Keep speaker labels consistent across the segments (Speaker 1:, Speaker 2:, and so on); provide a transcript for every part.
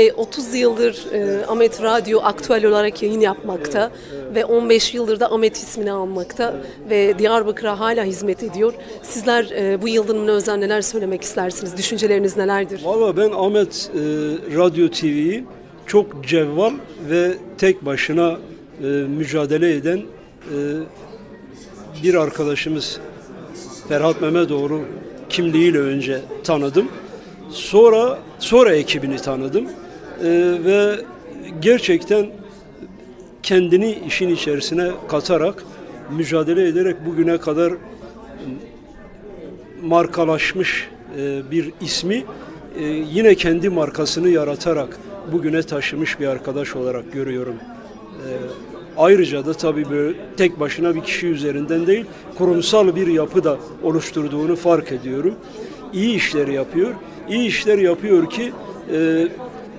Speaker 1: Bey 30 yıldır e, Ahmet Radyo aktüel olarak yayın yapmakta ve 15 yıldır da Ahmet ismini almakta ve Diyarbakır'a hala hizmet ediyor. Sizler e, bu yıl dönümüne özel neler söylemek istersiniz? Düşünceleriniz nelerdir?
Speaker 2: Valla ben Ahmet e, Radyo TV'yi çok cevval ve tek başına e, mücadele eden e, bir arkadaşımız Ferhat Mehmetoğlu kimliğiyle önce tanıdım. Sonra sonra ekibini tanıdım. E, ve gerçekten kendini işin içerisine katarak mücadele ederek bugüne kadar markalaşmış e, bir ismi e, yine kendi markasını yaratarak bugüne taşımış bir arkadaş olarak görüyorum. E, Ayrıca da tabii böyle tek başına bir kişi üzerinden değil, kurumsal bir yapı da oluşturduğunu fark ediyorum. İyi işleri yapıyor. İyi işler yapıyor ki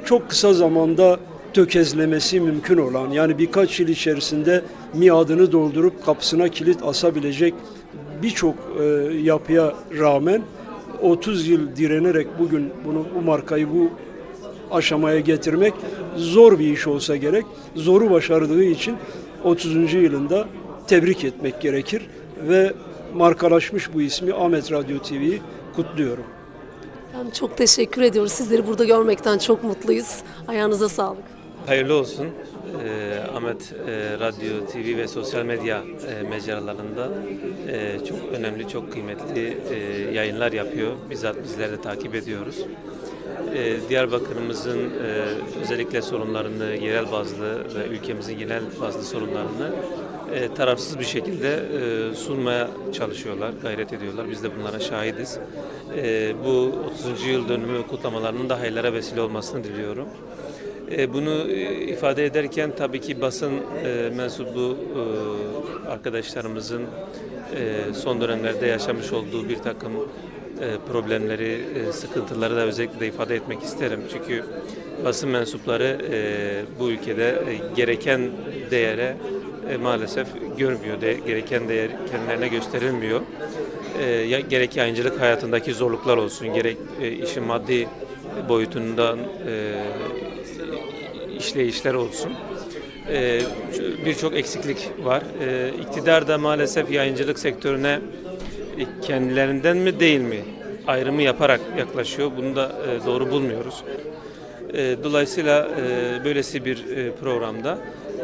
Speaker 2: çok kısa zamanda tökezlemesi mümkün olan yani birkaç yıl içerisinde miadını doldurup kapısına kilit asabilecek birçok e, yapıya rağmen 30 yıl direnerek bugün bunu bu markayı bu aşamaya getirmek zor bir iş olsa gerek. Zoru başardığı için 30. yılında tebrik etmek gerekir ve markalaşmış bu ismi Ahmet Radyo TV'yi kutluyorum.
Speaker 1: Yani çok teşekkür ediyoruz. Sizleri burada görmekten çok mutluyuz. Ayağınıza sağlık.
Speaker 3: Hayırlı olsun. Ee, Ahmet e, Radyo, TV ve sosyal medya e, mecralarında e, çok önemli, çok kıymetli e, yayınlar yapıyor. Bizzat bizler de takip ediyoruz. E, Diyarbakır'ımızın e, özellikle sorunlarını, yerel bazlı ve ülkemizin genel bazlı sorunlarını e, tarafsız bir şekilde e, sunmaya çalışıyorlar, gayret ediyorlar. Biz de bunlara şahidiz. E, bu 30. yıl dönümü kutlamalarının da hayırlara vesile olmasını diliyorum. E, Bunu ifade ederken tabii ki basın e, mensubu e, arkadaşlarımızın e, son dönemlerde yaşamış olduğu bir takım e, problemleri, e, sıkıntıları da özellikle de ifade etmek isterim. Çünkü basın mensupları e, bu ülkede e, gereken değere e, maalesef görmüyor, de, gereken değer kendilerine gösterilmiyor. E, gerek yayıncılık hayatındaki zorluklar olsun, gerek e, işin maddi boyutundan e, işleyişler olsun. Ee, Birçok eksiklik var. Ee, İktidar da maalesef yayıncılık sektörüne e, kendilerinden mi değil mi ayrımı yaparak yaklaşıyor. Bunu da e, doğru bulmuyoruz. E, Dolayısıyla e, böylesi bir e, programda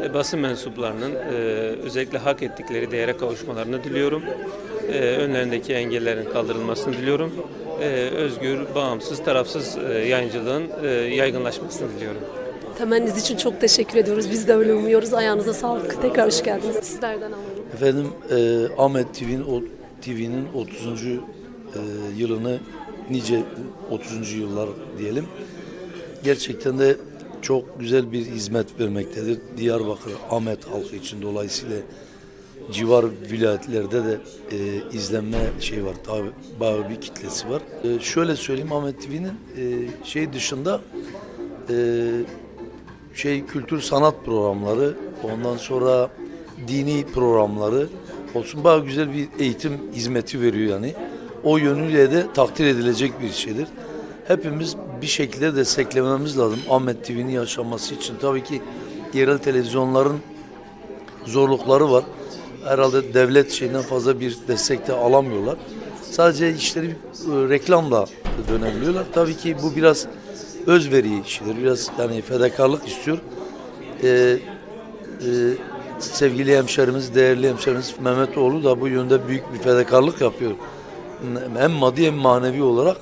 Speaker 3: e, basın mensuplarının e, özellikle hak ettikleri değere kavuşmalarını diliyorum. E, Önlerindeki engellerin kaldırılmasını diliyorum. E, Özgür, bağımsız, tarafsız e, yayıncılığın e, yaygınlaşmasını diliyorum.
Speaker 1: Temenniniz için çok teşekkür ediyoruz. Biz de öyle umuyoruz. Ayağınıza sağlık. Tekrar hoş geldiniz. Sizlerden alalım.
Speaker 4: Efendim e, Ahmet TV'nin o- TV'nin 30. e, yılını nice 30. yıllar diyelim. Gerçekten de çok güzel bir hizmet vermektedir. Diyarbakır Ahmet halkı için dolayısıyla civar vilayetlerde de e, izlenme şey var, tabi bayağı bir kitlesi var. E, şöyle söyleyeyim Ahmet TV'nin e, şey dışında e, şey kültür sanat programları, ondan sonra dini programları olsun bayağı güzel bir eğitim hizmeti veriyor yani. O yönüyle de takdir edilecek bir şeydir. Hepimiz bir şekilde desteklememiz lazım Ahmet TV'nin yaşaması için. Tabii ki yerel televizyonların zorlukları var. Herhalde devlet şeyinden fazla bir destek de alamıyorlar. Sadece işleri e, reklamla dönebiliyorlar. Tabii ki bu biraz özveri işidir. Biraz yani fedakarlık istiyor. Ee, e, sevgili hemşerimiz, değerli hemşerimiz Mehmetoğlu da bu yönde büyük bir fedakarlık yapıyor. Hem maddi hem manevi olarak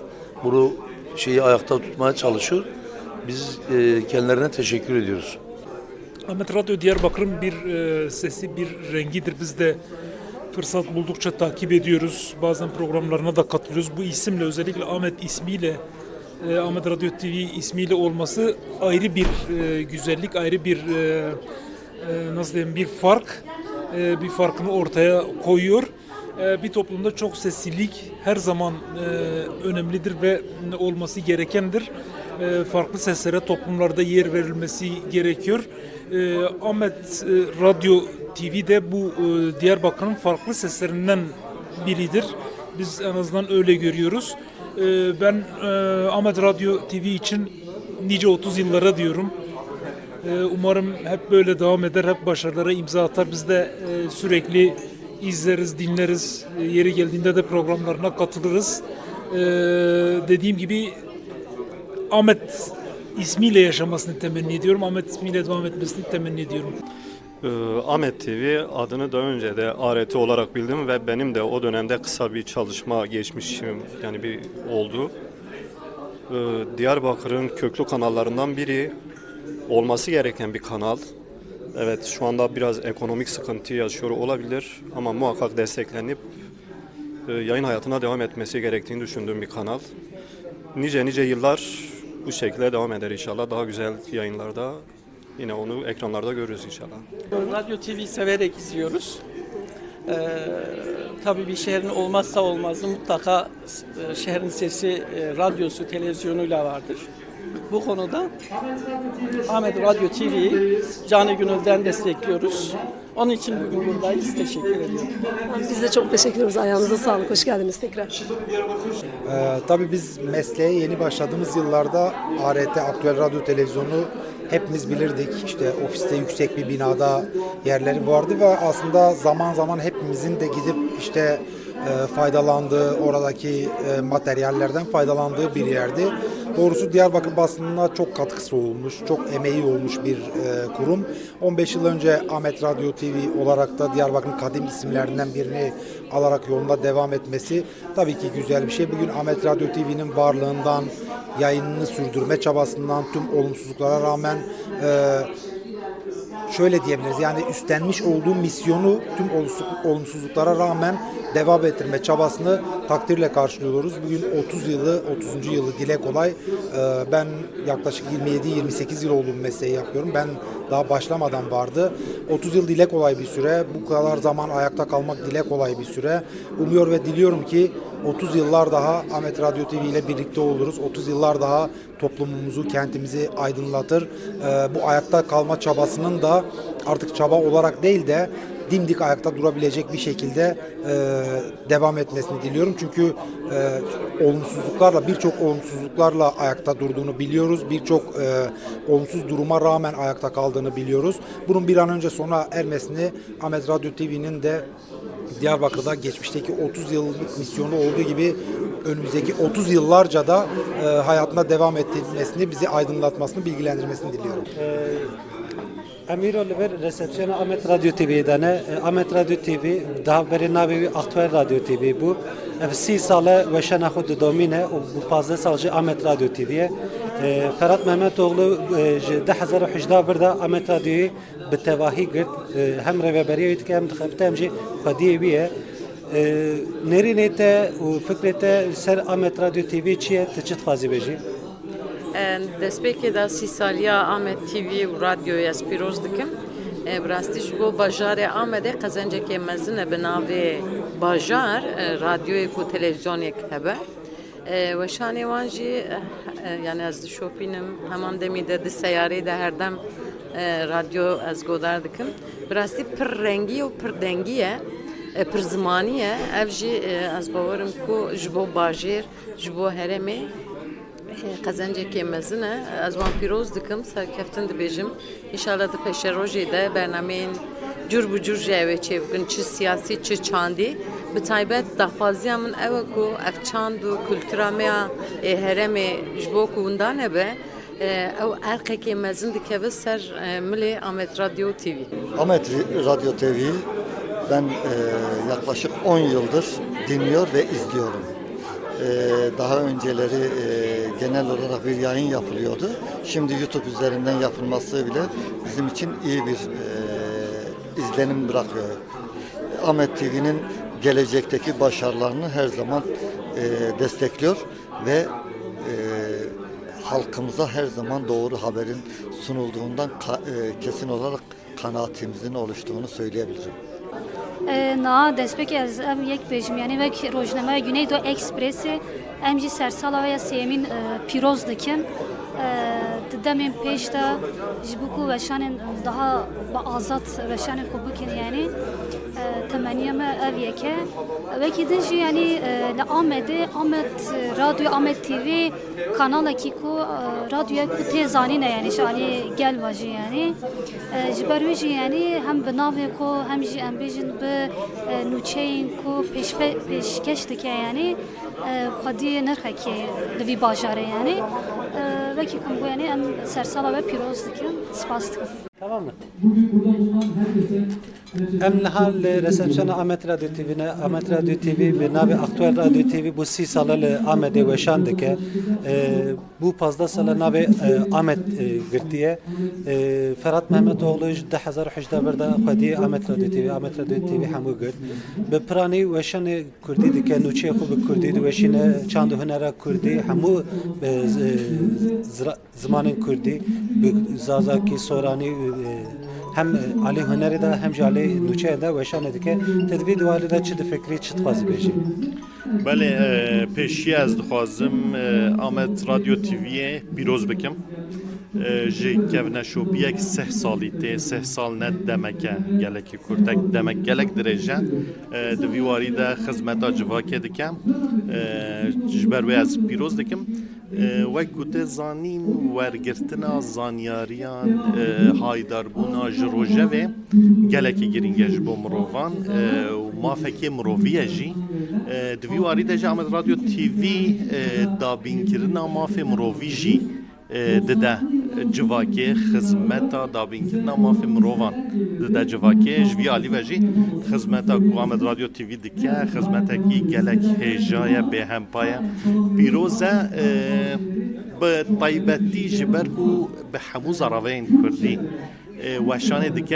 Speaker 4: bunu şeyi ayakta tutmaya çalışıyor. Biz e, kendilerine teşekkür ediyoruz.
Speaker 5: Ahmet Radyo Diyarbakır'ın bir e, sesi, bir rengidir. Biz de fırsat buldukça takip ediyoruz. Bazen programlarına da katılıyoruz. Bu isimle özellikle Ahmet ismiyle e, Ahmet Radyo TV ismiyle olması ayrı bir e, güzellik, ayrı bir e, e, nasıl diyeyim bir fark, e, bir farkını ortaya koyuyor. E, bir toplumda çok seslilik her zaman e, önemlidir ve olması gerekendir. E, farklı seslere toplumlarda yer verilmesi gerekiyor. E, Ahmet e, Radyo TV de bu e, Diyarbakır'ın farklı seslerinden biridir. Biz en azından öyle görüyoruz. Ben Ahmet Radyo TV için nice 30 yıllara diyorum. Ee, Umarım hep böyle devam eder, hep başarılara imza atar. Biz de sürekli izleriz, dinleriz. E, Yeri geldiğinde de programlarına katılırız. Ee, Dediğim gibi Ahmet ismiyle yaşamasını temenni ediyorum. Ahmet ismiyle devam etmesini temenni ediyorum.
Speaker 6: Ee, Ahmet TV adını daha önce de ART olarak bildim ve benim de o dönemde kısa bir çalışma geçmişim yani bir oldu. Ee, Diyarbakır'ın köklü kanallarından biri olması gereken bir kanal. Evet şu anda biraz ekonomik sıkıntı yaşıyor olabilir ama muhakkak desteklenip e, yayın hayatına devam etmesi gerektiğini düşündüğüm bir kanal. Nice nice yıllar bu şekilde devam eder inşallah. Daha güzel yayınlarda yine onu ekranlarda görürüz inşallah.
Speaker 7: Radyo TV severek izliyoruz. Ee, tabii bir şehrin olmazsa olmazı mutlaka e, şehrin sesi, e, radyosu, televizyonuyla vardır. Bu konuda Ahmet Radyo TV'yi canı gönülden destekliyoruz. Onun için bugün buradayız. Teşekkür ediyorum.
Speaker 1: Biz de çok teşekkür ediyoruz. Ayağınıza sağlık. Hoş geldiniz tekrar.
Speaker 8: Ee, tabii biz mesleğe yeni başladığımız yıllarda ART, Aktüel Radyo Televizyonu hepimiz bilirdik. İşte ofiste yüksek bir binada yerleri vardı ve aslında zaman zaman hepimizin de gidip işte e, faydalandığı, oradaki e, materyallerden faydalandığı bir yerdi. Doğrusu Diyarbakır basınına çok katkısı olmuş, çok emeği olmuş bir e, kurum. 15 yıl önce Ahmet Radyo TV olarak da Diyarbakır'ın kadim isimlerinden birini alarak yolunda devam etmesi tabii ki güzel bir şey. Bugün Ahmet Radyo TV'nin varlığından, yayınını sürdürme çabasından, tüm olumsuzluklara rağmen e, şöyle diyebiliriz. Yani üstlenmiş olduğu misyonu tüm olumsuzluk- olumsuzluklara rağmen devam ettirme çabasını takdirle karşılıyoruz. Bugün 30 yılı, 30. yılı dile kolay. Ee, Ben yaklaşık 27-28 yıl oldu bu mesleği yapıyorum. Ben daha başlamadan vardı. 30 yıl dile kolay bir süre. Bu kadar zaman ayakta kalmak dile kolay bir süre. Umuyor ve diliyorum ki 30 yıllar daha Ahmet Radyo TV ile birlikte oluruz. 30 yıllar daha toplumumuzu, kentimizi aydınlatır. Ee, bu ayakta kalma çabasının da artık çaba olarak değil de dimdik ayakta durabilecek bir şekilde e, devam etmesini diliyorum. Çünkü e, olumsuzluklarla, birçok olumsuzluklarla ayakta durduğunu biliyoruz. Birçok e, olumsuz duruma rağmen ayakta kaldığını biliyoruz. Bunun bir an önce sona ermesini Ahmet Radyo TV'nin de Diyarbakır'da geçmişteki 30 yıllık misyonu olduğu gibi önümüzdeki 30 yıllarca da e, hayatına devam ettirmesini, bizi aydınlatmasını, bilgilendirmesini diliyorum.
Speaker 9: Emiro li ber resepsiyona Ahmet Radyo TV'ye dane. Ahmet Radyo TV daha beri navê wî Aktüel Radyo TV bû. Ev sale weşana xwe didomîne û bu 15 sal ji Ahmet Radyo TV'ye. Ferhat Mehmetoğlu e, ji 2018 vir de Ahmet Radyo'yu bi tevahî girt. E, Hem rêveberiyê dike hem dixebite hem jî xwediyê wî ye. E, Nêrînê te û fikrê te ser Ahmet Radyo TV çi ye? Tu çi dixwazî? Despeque
Speaker 10: da si salya Ahmet TV radyoya spiroz dikim. E, Brastiş bu bajarê Amedê qezencekê mezin e bi navê bajar radyoyê ku televizyonêk hebe. Weşanê wan jî e, e, yani ez dişopînim heman demî de di seyarê de herdem radyo ez godar dikim. Birastî pir rengî û pir dengî ye. Pir zimanî ye. Ev jî ez bawerim ku ji bo bajêr, ji قەزەنجێکی مەزنە ئەزوان پیرۆز دکم سەرکەفتن دەبێژم ئیشالە دە پێشە ڕۆژێ دە بەرنمەین جور بە جور ژاوێ چێ بکن چ سیاسی چ چاندی bi taybet daxwaziya min ew ku ev çand û kultura me ya heremê ji bo ku windan hebe ew erqekê mezin dikeve ser milê Amet Radyo TV.
Speaker 11: Ahmet Radyo TV'yi ben e, yaklaşık 10 yıldır dinliyor ve izliyorum. E, daha önceleri e, genel olarak bir yayın yapılıyordu. Şimdi YouTube üzerinden yapılması bile bizim için iyi bir e, izlenim bırakıyor. Ahmet TV'nin gelecekteki başarılarını her zaman e, destekliyor ve halkımıza her zaman doğru haberin sunulduğundan kesin olarak kanaatimizin oluştuğunu söyleyebilirim
Speaker 12: на дестпек аз ам як бежм яъне як розномаи гунеи до экспрессе ам ҷи сарсала ва я сеюмин пироз дикин дидамên pêş de ji bo ku veşanên daha bi azad veşanên xwe bikin yanî تمنیه ما اویکه وکی دنجی یعنی لآمده آمد رادیو آمد تیوی کانال کی کو رادیو کو تیزانی نه یعنی شانی گل واجی یعنی جبروی جی یعنی هم بناوی کو هم جی ام بیجن به نوچین کو پیش پیش کشت که یعنی خودی نرخه که لوی باجاره یعنی وکی کم گو یعنی ام سرسالا و پیروز دکم سپاس دکم
Speaker 9: Tamam mı?
Speaker 13: Bugün burada bulunan herkese
Speaker 9: Em nihal resepsiyona Ahmet Radyo TV'ne Ahmet Radyo TV ve Navi Aktüel Radyo TV bu si salalı Ahmet'e ve şandike bu pazda sala Navi e, Ahmet e, girtiye. E, Ferhat Mehmetoğlu jde hazar hujda berda khadi Ahmet Radyo TV Ahmet Radyo TV hamu girt be prani ve şanı Kurdi dike nuçe xu be Kurdi ve şine çand hunera Kurdi hamu e, zamanın Kurdi hem e, ali hüneri de hem ali nuçe de veşan edike tedbir duali de çi fikri çi txazi beji
Speaker 14: Bele e, peşi ez dixwazim. E, Ahmet Radyo TV'ye biroz bikim. اه، Ji kevneşopiyek seh salî tê seh sal net demeke gelekî kurtek demek gelek dirêje Eh, di vî warî de xizmeta civakê dikem Eh, ji ber wê ez pîroz dikim. Eh, wek ku tê zanîn wergirtina zanyariyan eh, haydarbûna ji rojevê gelekî giring e ji bo mirovan eh, û mafekê miroviye jî Eh, di vî warî de ji Amet Radyo TV eh, dabînkirina mafê mirovî jî اه، dide civakê xizmeta dabînkirina mafê mirovan dide civakê ji vî alî ve jî xizmeta ku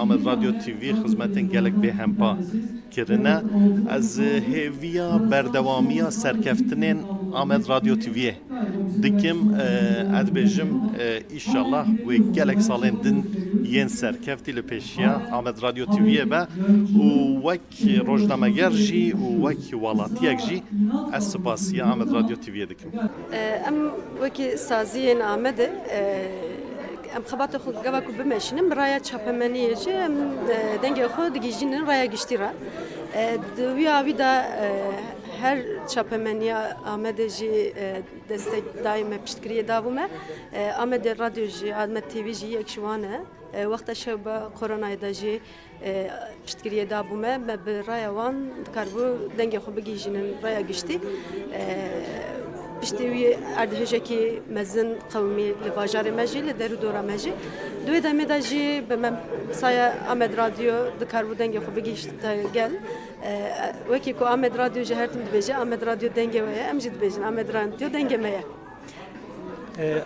Speaker 14: Amet Radyo TV dike xizmetekî gelek hêja ye bêhempa ye pîroz e اه، bi taybetî ji ber ku bi hemû zaraveyên Kurdî اه، weşanê dike jî cihê cihekî taybet e di vî warî de jî ez dîsa اه، wan pîroz dikim اه، seh sal ne demekî gelek Kurd te bi rastî jî اه، di vî warî de Amet Radyo TV xizmetên gelek bêhempa kirine ez hêviya berdewamiya serkeftinên Amet Radyo TV'ye dikim اه، ez bêjim اه، îşallah wê gelek salên din yên serkeftî li pêşiya Amet Radyo TV'ye be û wek rojnameger jî û wek welatiyek jî ez spasiya Amet Radyo TV'ye dikim.
Speaker 1: ام وکی سازیین آمده ام خبات خود گوا کو بمشینم برای چاپمنی چه ام دنگ خود گیجینن رای گشتی را دوی آوی دا her çapemeniya Ahmet'e destek daime piştkiriye davome. Ahmet'e radyo jî, Ahmet TV jî yek şiwane. Wexta şeba koronayê de jî piştkiriye dabûme me bi raya wan dikar bû dengê xwe bigîjînin raya giştî. E, piştî wî erdhêjekî mezin qewmî li bajarê me jî li derû dora me jî. Duê demê de jî bi me saya Amed Radyo dikarbû dengê xwe bigîşt gel. Wekî ku Amed Radyo ji her tim dibêje Amed Radyo dengê we ye em jî dibêjin. Amed Radyo dengê me ye.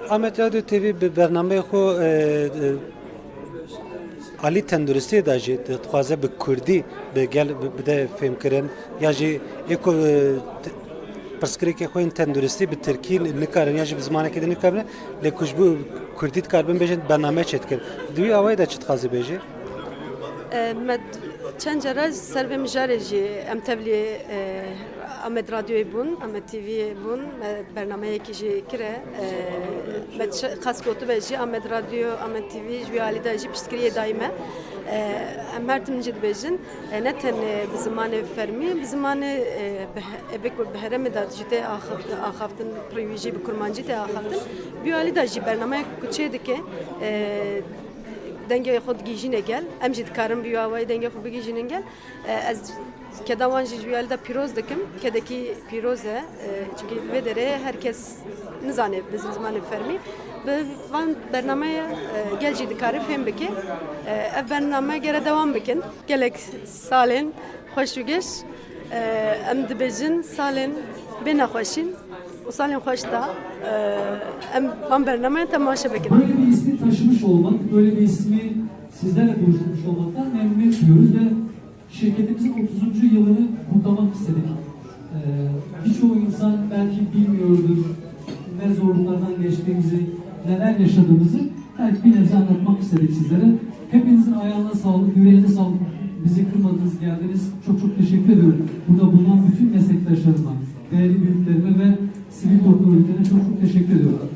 Speaker 9: Ahmet Radyo TV bi bername xwe Ali tenduristi da jî dixwaze bi Kurdî bi gel bi de fêmkirin ya jî eko pirsgirêkê xwe yên tenduristî bi Tirkî nikarin ya jî bi zimanekê de nikarin lê ku ji bo Kurdî dikarbin bêjin bername çê dikin. Di wî awayê de çi dixwazî bêjî?
Speaker 1: me çend cere ser vê mijarê jî em tevlî Amed Radyo'yu bun, Amed TV'ye bun, me bernameyekî jî kire. Me xas gotu ve jî Amed Radyo, Amed TV ji wî alî de jî piştkiriye daîme. Em her tim jî dibêjin ne tenê bi zimanê fermî, bi zimanê evê ku bi herêmê de jî tê axaftin, privî jî bi kurmancî tê axaftin. Bî alî de jî bernameyek ku çê dike dengê xwe digîjîne gel em jî dikarin bî awayê dengê xwe bigîjînin gel ez kedawan jî ji wî alî de pîroz dikim kedekî pîroz e çünkü vê derê herkes nizane bi zimanê fermî bi van dikare fêm bike. Ev bername gere devam bikin. Gelek salên xweş û geş em dibêjin salên bê nexweşîn û salên xweş da em van bernameye temaşe bikin.
Speaker 13: Böyle bir ismi taşımış olmak, böyle bir ismi sizlerle buluşturmuş olmaktan memnuniyet duyuyoruz ve şirketimizin 30. yılını kutlamak istedik. Ee, birçoğu insan belki bilmiyordur ne zorluklardan geçtiğimizi, neler yaşadığımızı belki bir anlatmak istedik sizlere. Hepinizin ayağına sağlık, yüreğine sağlık. Bizi kırmadınız, geldiniz. Çok çok teşekkür ediyorum. Burada bulunan bütün meslektaşlarıma,
Speaker 2: değerli büyüklerime ve sivil toplum örgütlerine çok çok teşekkür ediyorum.